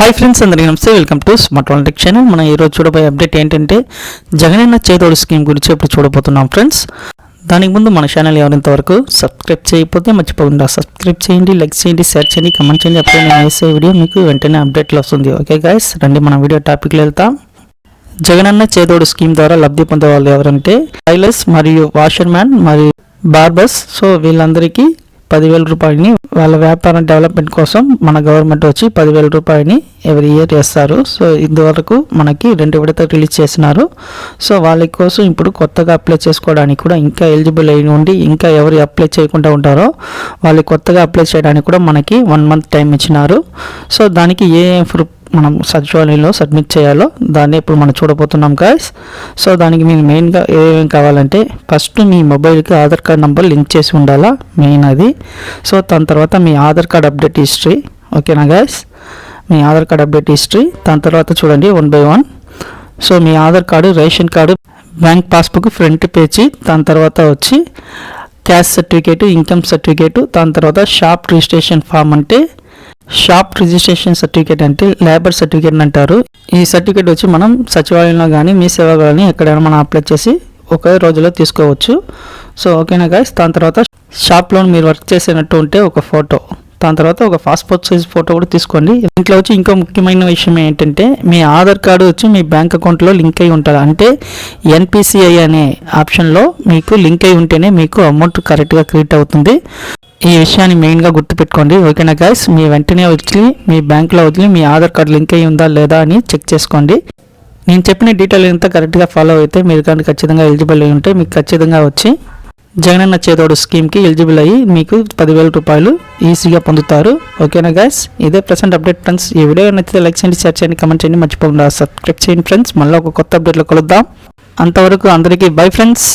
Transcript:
Hi friends అందరికీ నమస్తే. Welcome to smart వాలంటిక్ ఛానల్ మనం ఈరోజు చూడబోయే అప్డేట్ ఏంటంటే జగనన్న చేదోడు స్కీమ్ గురించి ఇప్పుడు చూడబోతున్నాం ఫ్రెండ్స్ దానికి ముందు మన ఛానల్ ఎవరింతవరకు సబ్స్క్రైబ్ చేయకపోతే మర్చిపోకుండా సబ్స్క్రైబ్ చేయండి లైక్ చేయండి షేర్ చేయండి కమెంట్ చేయండి. అప్పుడే నేను వేసే వీడియో మీకు వెంటనే అప్డేట్లో వస్తుంది. ఓకే గాయస్ రండి మన వీడియో టాపిక్లో వెళ్తాం. జగనన్న చేదోడు స్కీమ్ ద్వారా లబ్ధి పొందే వాళ్ళు ఎవరంటే టైలర్స్ మరియు వాషర్ మ్యాన్ మరియు బార్బర్స్ సో వీళ్ళందరికీ పదివేల రూపాయలని వాళ్ళ వ్యాపారం డెవలప్మెంట్ కోసం మన గవర్నమెంట్ వచ్చి పదివేల రూపాయలని ఎవరి ఇయర్ వేస్తారు సో ఇంతవరకు మనకి రెండు విడత రిలీజ్ చేసినారు. సో వాళ్ళ కోసం ఇప్పుడు కొత్తగా అప్లై చేసుకోవడానికి కూడా ఇంకా ఎలిజిబుల్ అయి ఉండి ఇంకా ఎవరు అప్లై చేయకుండా ఉంటారో వాళ్ళు కొత్తగా అప్లై చేయడానికి కూడా మనకి వన్ మంత్ టైం ఇచ్చినారు. సో దానికి ఏ ఏ ప్రూఫ్ మనం సచివాలయంలో సబ్మిట్ చేయాలో దాన్ని ఇప్పుడు మనం చూడబోతున్నాం గాయస్ సో దానికి మీకు మెయిన్గా ఏమేమి కావాలంటే ఫస్ట్ మీ మొబైల్కి ఆధార్ కార్డ్ నెంబర్ లింక్ చేసి ఉండాలా? మెయిన్ అది. సో దాని తర్వాత మీ ఆధార్ కార్డ్ అప్డేట్ హిస్టరీ. ఓకేనా గాయస్ మీ ఆధార్ కార్డ్ అప్డేట్ హిస్టరీ. దాని తర్వాత చూడండి one by one so me Aadhaar card ration card bank passbook front page దాని తర్వాత వచ్చి క్యాస్ట్ సర్టిఫికేట్ ఇన్కమ్ సర్టిఫికేట్ దాని తర్వాత షాప్ రిజిస్ట్రేషన్ ఫామ్ అంటే షాప్ రిజిస్ట్రేషన్ సర్టిఫికేట్ అంటే లేబర్ సర్టిఫికేట్ అంటారు. ఈ సర్టిఫికేట్ వచ్చి మనం సచివాలయంలో కానీ మీ సేవ కానీ ఎక్కడైనా మనం అప్లై చేసి ఒకే రోజులో తీసుకోవచ్చు. సో ఓకేనా గాయస్? దాని తర్వాత షాప్లో మీరు వర్క్ చేసినట్టు ఉంటే ఒక ఫోటో. దాని తర్వాత ఒక పాస్పోర్ట్ సైజ్ ఫోటో కూడా తీసుకోండి. ఇంట్లో వచ్చి ఇంకో ముఖ్యమైన విషయం ఏంటంటే మీ ఆధార్ కార్డు వచ్చి మీ బ్యాంక్ అకౌంట్లో లింక్ అయి ఉంటుంది. అంటే ఎన్పిసిఐ అనే ఆప్షన్లో మీకు లింక్ అయి ఉంటేనే మీకు అమౌంట్ కరెక్ట్గా క్రియేట్ అవుతుంది. ఈ విషయాన్ని మెయిన్గా గుర్తుపెట్టుకోండి. ఓకేనా గైస్ మీ వెంటనే వచ్చి మీ బ్యాంక్లో వదిలి మీ ఆధార్ కార్డు లింక్ అయి ఉందా లేదా అని చెక్ చేసుకోండి. నేను చెప్పిన డీటెయిల్ ఎంత కరెక్ట్గా ఫాలో అయితే మీరు కానీ ఖచ్చితంగా ఎలిజిబుల్ అయి ఉంటే మీకు ఖచ్చితంగా వచ్చి జగనన్న చేదోడు స్కీమ్కి ఎలిజిబుల్ అయ్యి మీకు పదివేల రూపాయలు ఈజీగా పొందుతారు. ఓకేనా గైస్ ఇదే ప్రజెంట్ అప్డేట్ ఫ్రెండ్స్ ఈ వీడియో నచ్చితే లైక్ చేయండి షేర్ చేయండి కమెంట్ చేయండి. మర్చిపోకుండా సబ్స్క్రైబ్ చేయండి ఫ్రెండ్స్ మళ్ళీ ఒక కొత్త అప్డేట్లో కలుద్దాం. అంతవరకు అందరికీ బై ఫ్రెండ్స్